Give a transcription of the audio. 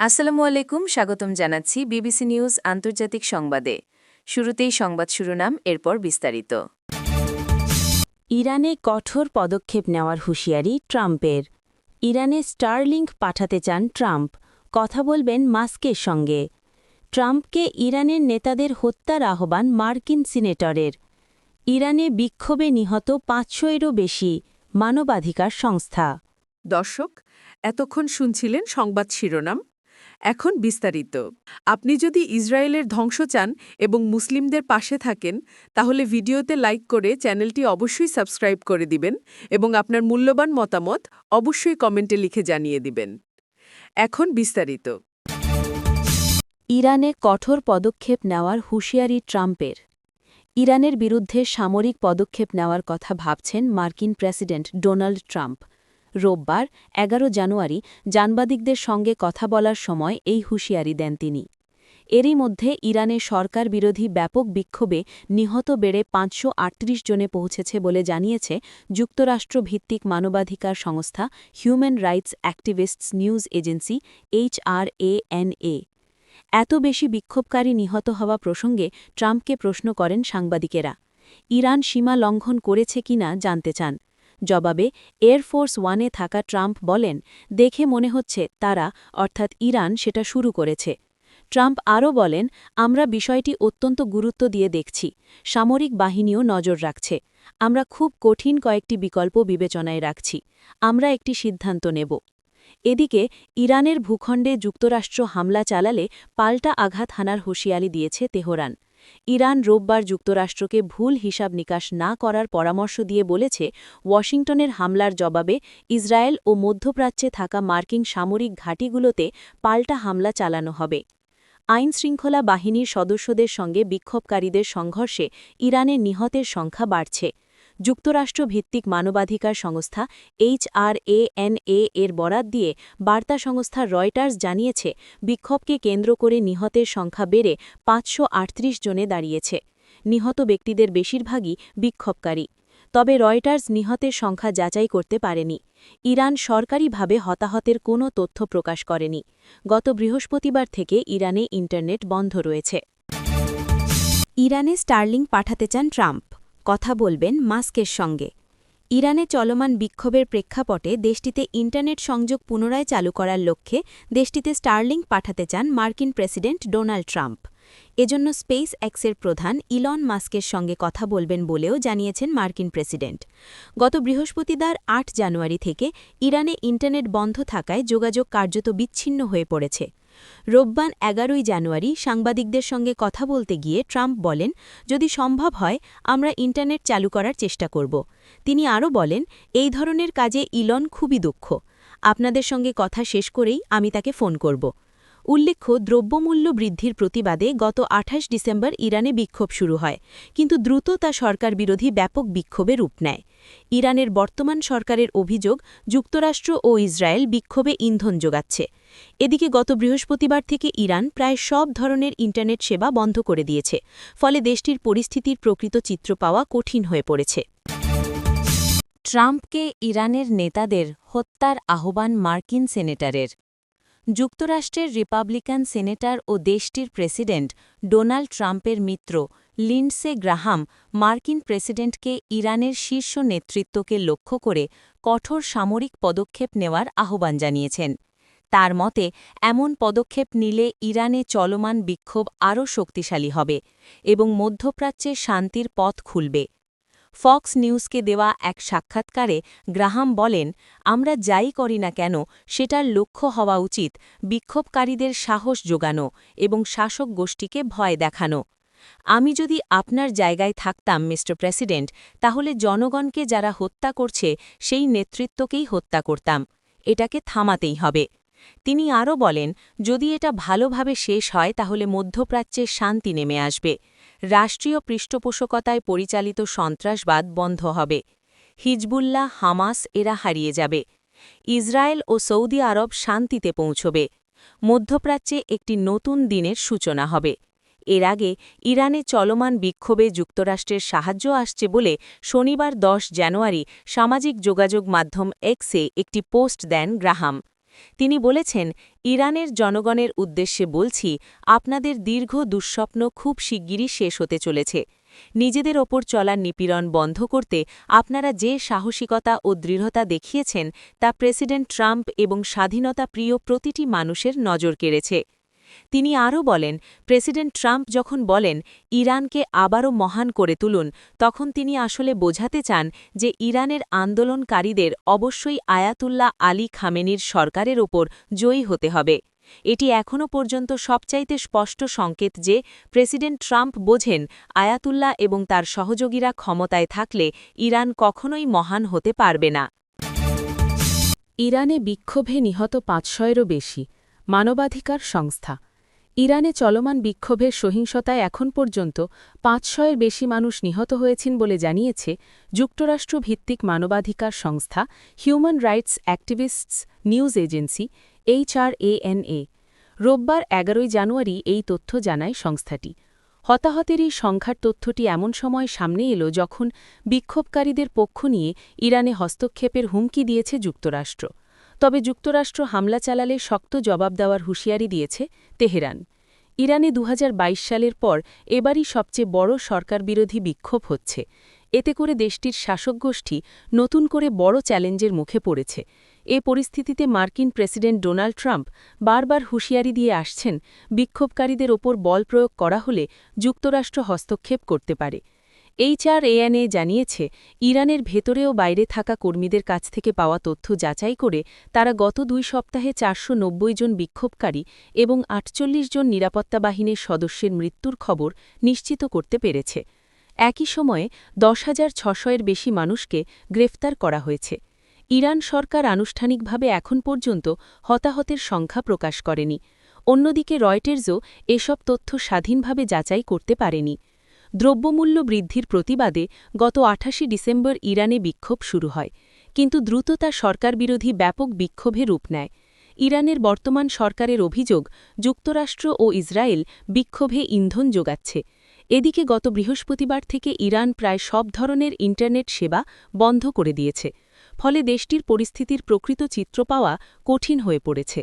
আসসালামু আলাইকুম স্বাগতম জানাচ্ছি বিবিসি নিউজ আন্তর্জাতিক সংবাদে। শুরুতেই সংবাদ শিরোনাম এরপর বিস্তারিত। ইরানে কঠোর পদক্ষেপ নেওয়ার হুঁশিয়ারি ট্রাম্পের। ইরানে স্টারলিংক পাঠাতে চান ট্রাম্প। কথা বলবেন মাস্কের সঙ্গে। ট্রাম্পকে ইরানের নেতাদের হত্যার আহ্বান মার্কিন সিনেটরের। ইরানে বিক্ষোভে নিহত পাঁচশো এরও বেশি মানবাধিকার সংস্থা। দর্শক এতক্ষণ শুনছিলেন সংবাদ শিরোনাম এখন বিস্তারিত। আপনি যদি ইসরায়েলের ধ্বংস চান এবং মুসলিমদের পাশে থাকেন, তাহলে ভিডিওতে লাইক করে চ্যানেলটি অবশ্যই সাবস্ক্রাইব করে দিবেন এবং আপনার মূল্যবান মতামত অবশ্যই কমেন্টে লিখে জানিয়ে দিবেন। এখন বিস্তারিত। ইরানে কঠোর পদক্ষেপ নেওয়ার হুঁশিয়ারি ট্রাম্পের। ইরানের বিরুদ্ধে সামরিক পদক্ষেপ নেওয়ার কথা ভাবছেন মার্কিন প্রেসিডেন্ট ডোনাল্ড ট্রাম্প। রোববার, এগারো জানুয়ারি জানবাদিকদের সঙ্গে কথা বলার সময় এই হুঁশিয়ারি দেন তিনি। এরই মধ্যে ইরানে সরকার বিরোধী ব্যাপক বিক্ষোভে নিহত বেড়ে পাঁচশো আটত্রিশ জনে পৌঁছেছে বলে জানিয়েছে যুক্তরাষ্ট্রভিত্তিক মানবাধিকার সংস্থা human rights activists news agency HRANA এত বেশি বিক্ষোভকারী নিহত হওয়া প্রসঙ্গে ট্রাম্পকে প্রশ্ন করেন সাংবাদিকেরা। ইরান সীমা লঙ্ঘন করেছে কিনা জানতে চান। জবাবে এয়ারফোর্স ওয়ানে থাকা ট্রাম্প বলেন, দেখে মনে হচ্ছে তারা, অর্থাৎ ইরান, সেটা শুরু করেছে। ট্রাম্প আরও বলেন, আমরা বিষয়টি অত্যন্ত গুরুত্ব দিয়ে দেখছি। সামরিক বাহিনীও নজর রাখছে। আমরা খুব কঠিন কয়েকটি বিকল্প বিবেচনায় রাখছি। আমরা একটি সিদ্ধান্ত নেব। এদিকে, ইরানের ভূখণ্ডে যুক্তরাষ্ট্র হামলা চালালে পাল্টা আঘাত হানার হুঁশিয়ারি দিয়েছে তেহরান। ইরান রোববার যুক্তরাষ্ট্রকে ভুল হিসাব নিকাশ না করার পরামর্শ দিয়ে বলেছে, ওয়াশিংটনের হামলার জবাবে ইসরায়েল ও মধ্যপ্রাচ্যে থাকা মার্কিন সামরিক ঘাঁটিগুলোতে পাল্টা হামলা চালানো হবে। আইন শৃঙ্খলা বাহিনীর সদস্যদের সঙ্গে বিক্ষোভকারীদের সংঘর্ষে ইরানের নিহতের সংখ্যা বাড়ছে। যুক্তরাষ্ট্রভিত্তিক মানবাধিকার সংস্থা এইচআরএএনএ এর বরাত দিয়ে বার্তা সংস্থা রয়টার্স জানিয়েছে, বিক্ষোভকে কেন্দ্র করে নিহতের সংখ্যা বেড়ে পাঁচশো আটত্রিশ জনে দাঁড়িয়েছে। নিহত ব্যক্তিদের বেশিরভাগই বিক্ষোভকারী। তবে রয়টার্স নিহতের সংখ্যা যাচাই করতে পারেনি। ইরান সরকারিভাবে হতাহতের কোনো তথ্য প্রকাশ করেনি। গত বৃহস্পতিবার থেকে ইরানে ইন্টারনেট বন্ধ রয়েছে। ইরানে স্টার্লিং পাঠাতে চান ট্রাম্প। কথা বলবেন মাস্কের সঙ্গে। ইরানে চলমান বিক্ষোভের প্রেক্ষাপটে দেশটিতে ইন্টারনেট সংযোগ পুনরায় চালু করার লক্ষ্যে দেশটিতে স্টার্লিং পাঠাতে চান মার্কিন প্রেসিডেন্ট ডোনাল্ড ট্রাম্প। এজন্য স্পেস এক্সের প্রধান ইলন মাস্কের সঙ্গে কথা বলবেন বলেও জানিয়েছেন মার্কিন প্রেসিডেন্ট। গত বৃহস্পতিবার আট জানুয়ারি থেকে ইরানে ইন্টারনেট বন্ধ থাকায় যোগাযোগ কার্যত বিচ্ছিন্ন হয়ে পড়েছে। রোববার এগারোই জানুয়ারি সাংবাদিকদের সঙ্গে কথা বলতে গিয়ে ট্রাম্প বলেন, যদি সম্ভব হয়, আমরা ইন্টারনেট চালু করার চেষ্টা করব। তিনি আরও বলেন, এই ধরনের কাজে ইলন খুবই দক্ষ। আপনাদের সঙ্গে কথা শেষ করেই আমি তাকে ফোন করব। উল্লেখ্য, দ্রব্যমূল্য বৃদ্ধির প্রতিবাদে গত আঠাশ ডিসেম্বর ইরানে বিক্ষোভ শুরু হয়, কিন্তু দ্রুত তা সরকার বিরোধী ব্যাপক বিক্ষোভে রূপ নেয়। ইরানের বর্তমান সরকারের অভিযোগ, যুক্তরাষ্ট্র ও ইসরায়েল বিক্ষোভে ইন্ধন যোগাচ্ছে। এদিকে গত বৃহস্পতিবার থেকে ইরান প্রায় সব ধরনের ইন্টারনেট সেবা বন্ধ করে দিয়েছে, ফলে দেশটির পরিস্থিতির প্রকৃত চিত্র পাওয়া কঠিন হয়ে পড়েছে। ট্রাম্পকে ইরানের নেতাদের হত্যার আহ্বান মার্কিন সেনেটারের। যুক্তরাষ্ট্রের রিপাবলিকান সেনেটর ও দেশটির প্রেসিডেন্ট ডোনাল্ড ট্রাম্পের মিত্র লিন্ডসে গ্রাহাম মার্কিন প্রেসিডেন্টকে ইরানের শীর্ষ নেতৃত্বকে লক্ষ্য করে কঠোর সামরিক পদক্ষেপ নেওয়ার আহ্বান জানিয়েছেন। তার মতে, এমন পদক্ষেপ নিলে ইরানে চলমান বিক্ষোভ আরও শক্তিশালী হবে এবং মধ্যপ্রাচ্যে শান্তির পথ খুলবে। ফক্স নিউজকে দেওয়া এক সাক্ষাৎকারে গ্রাহাম বলেন, আমরা যাই করি না কেন, সেটার লক্ষ্য হওয়া উচিত বিক্ষোভকারীদের সাহস যোগানো এবং শাসক গোষ্ঠীকে ভয় দেখানো। আমি যদি আপনার জায়গায় থাকতাম, মিস্টার প্রেসিডেন্ট, তাহলে জনগণকে যারা হত্যা করছে, সেই নেতৃত্বকেই হত্যা করতাম। এটাকে থামাতেই হবে। তিনি আরও বলেন, যদি এটা ভালোভাবে শেষ হয়, তাহলে মধ্যপ্রাচ্যে শান্তি নেমে আসবে। রাষ্ট্রীয় পৃষ্ঠপোষকতায় পরিচালিত সন্ত্রাসবাদ বন্ধ হবে। হিজবুল্লাহ, হামাস এরা হারিয়ে যাবে। ইসরায়েল ও সৌদি আরব শান্তিতে পৌঁছবে। মধ্যপ্রাচ্যে একটি নতুন দিনের সূচনা হবে। এর আগে ইরানে চলমান বিক্ষোভে যুক্তরাষ্ট্রের সাহায্য আসছে বলে শনিবার দশ জানুয়ারি সামাজিক যোগাযোগ মাধ্যম এক্সে একটি পোস্ট দেন গ্রাহাম। তিনি বলেছেন, ইরানের জনগণের উদ্দেশ্যে বলছি, আপনাদের দীর্ঘ দুঃস্বপ্ন খুব শিগগিরই শেষ হতে চলেছে। নিজেদের ওপর চলার নিপীড়ন বন্ধ করতে আপনারা যে সাহসিকতা ও দৃঢ়তা দেখিয়েছেন, তা প্রেসিডেন্ট ট্রাম্প এবং স্বাধীনতা প্রিয় প্রতিটি মানুষের নজর কেড়েছে। তিনি আরও বলেন, প্রেসিডেন্ট ট্রাম্প যখন বলেন, ইরানকে আবারও মহান করে তুলুন, তখন তিনি আসলে বোঝাতে চান যে ইরানের আন্দোলনকারীদের অবশ্যই আয়াতুল্লাহ আলী খামেনির সরকারের ওপর জয়ী হতে হবে। এটি এখনও পর্যন্ত সবচাইতে স্পষ্ট সংকেত যে প্রেসিডেন্ট ট্রাম্প বোঝেন আয়াতুল্লাহ এবং তার সহযোগীরা ক্ষমতায় থাকলে ইরান কখনোই মহান হতে পারবে না। ইরানে বিক্ষোভে নিহত পাঁচশয়েরও বেশি। মানবাধিকার সংস্থা। ইরানে চলমান বিক্ষোভের সহিংসতায় এখন পর্যন্ত পাঁচশয়ের বেশি মানুষ নিহত হয়েছেন বলে জানিয়েছে যুক্তরাষ্ট্র ভিত্তিক মানবাধিকার সংস্থা human rights activists news agency HRANA রোববার এগারোই জানুয়ারি এই তথ্য জানায় সংস্থাটি। হতাহতের এই সংখ্যার তথ্যটি এমন সময় সামনে এলো যখন বিক্ষোভকারীদের পক্ষ নিয়ে ইরানে হস্তক্ষেপের হুমকি দিয়েছে যুক্তরাষ্ট্র। তবে যুক্তরাষ্ট্র হামলা চালালে শক্ত জবাব দেওয়ার হুঁশিয়ারি দিয়েছে তেহরান। ইরানে দু হাজার বাইশ সালের পর এবারই সবচেয়ে বড় সরকারবিরোধী বিক্ষোভ হচ্ছে। এতে করে দেশটির শাসক গোষ্ঠী নতুন করে বড় চ্যালেঞ্জের মুখে পড়েছে। এ পরিস্থিতিতে মার্কিন প্রেসিডেন্ট ডোনাল্ড ট্রাম্প বারবার হুঁশিয়ারি দিয়ে আসছেন, বিক্ষোভকারীদের ওপর বল প্রয়োগ করা হলে যুক্তরাষ্ট্র হস্তক্ষেপ করতে পারে। এইচআরএএনএ জানিয়েছে, ইরানের ভেতরে ও বাইরে থাকা কর্মীদের কাছ থেকে পাওয়া তথ্য যাচাই করে তারা গত দুই সপ্তাহে চারশো নব্বই জন বিক্ষোভকারী এবং আটচল্লিশ জন নিরাপত্তা বাহিনীর সদস্যের মৃত্যুর খবর নিশ্চিত করতে পেরেছে। একই সময়ে দশ হাজার ছশয়ের বেশি মানুষকে গ্রেফতার করা হয়েছে। ইরান সরকার আনুষ্ঠানিকভাবে এখন পর্যন্ত হতাহতের সংখ্যা প্রকাশ করেনি। অন্যদিকে রয়টার্সও এসব তথ্য স্বাধীনভাবে যাচাই করতে পারেনি। দ্রব্যমূল্য বৃদ্ধির প্রতিবাদে গত আঠাশে ডিসেম্বর ইরানে বিক্ষোভ শুরু হয়, কিন্তু দ্রুত তা সরকারবিরোধী ব্যাপক বিক্ষোভে রূপ নেয়। ইরানের বর্তমান সরকারের অভিযোগ, যুক্তরাষ্ট্র ও ইসরায়েল বিক্ষোভে ইন্ধন যোগাচ্ছে। এদিকে গত বৃহস্পতিবার থেকে ইরান প্রায় সব ধরনের ইন্টারনেট সেবা বন্ধ করে দিয়েছে, ফলে দেশটির পরিস্থিতির প্রকৃত চিত্র পাওয়া কঠিন হয়ে পড়েছে।